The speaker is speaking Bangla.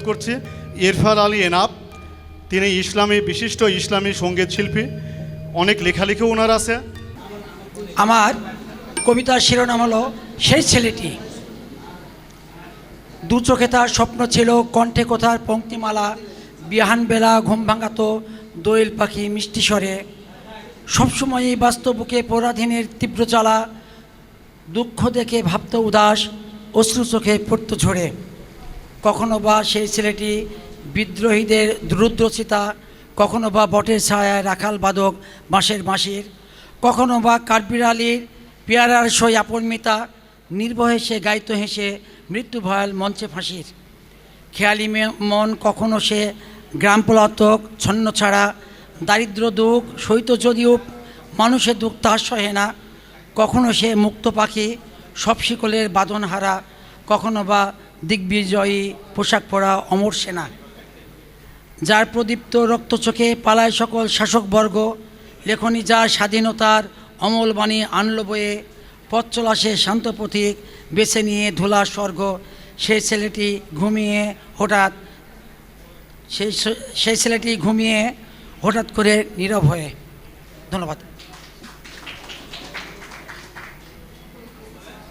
স্বাগত করছি ইরফার আলী এনাব, তিনি ইসলামী, বিশিষ্ট ইসলামী সংগীত শিল্পী, অনেক লেখালেখিও ওনার আছে। আমার কবিতার শিরোনাম হলো, সেই ছেলেটি। দু চোখে তার স্বপ্ন ছিল, কণ্ঠে কোথার পঙ্ক্তিমালা, বিহান বেলা ঘুম ভাঙাতো, দোয়েল পাখি মিষ্টি স্বরে। সবসময়ই বাস্তব বুকে পরাধীনের তীব্র জ্বালা, দুঃখ দেখে ভাবত উদাস, অশ্রু চোখে পড়তো ঝরে। কখনো বা সেই ছেলেটি বিদ্রোহীদের রুদ্রচিতা কখনো বা বটের ছায়ায় রাখাল বাদক বাঁশের বাঁশির কখনো বা কাঠবিড়ালির পেয়ারার সই আপনমিতা, নির্ভয়ে সে গাইত হেসে মৃত্যু ভয়াল মঞ্চে ফাঁসির। খেয়ালি মন কখনো সে গ্রাম পলাতক, ছন্ন ছাড়া, দারিদ্র দুঃখ সইত যদিও মানুষের দুঃখ তার সহে না। কখনো সে মুক্ত পাখি, সব শিকলের বাদন হারা কখনো বা দিগ্বিজয়ী পোশাক পরা অমর সেনা, যার প্রদীপ্ত রক্ত চোখে পালায় সকল শাসকবর্গ, লেখনী যার স্বাধীনতার অমল বাণী আনল বয়ে, পথ চলা সে শান্ত পথিক, বেছে নিয়ে ধুলা স্বর্গ সেই ছেলেটি ঘুমিয়ে হঠাৎ সেই সেই ছেলেটি ঘুমিয়ে হঠাৎ করে নীরব হয়ে, ধন্যবাদ।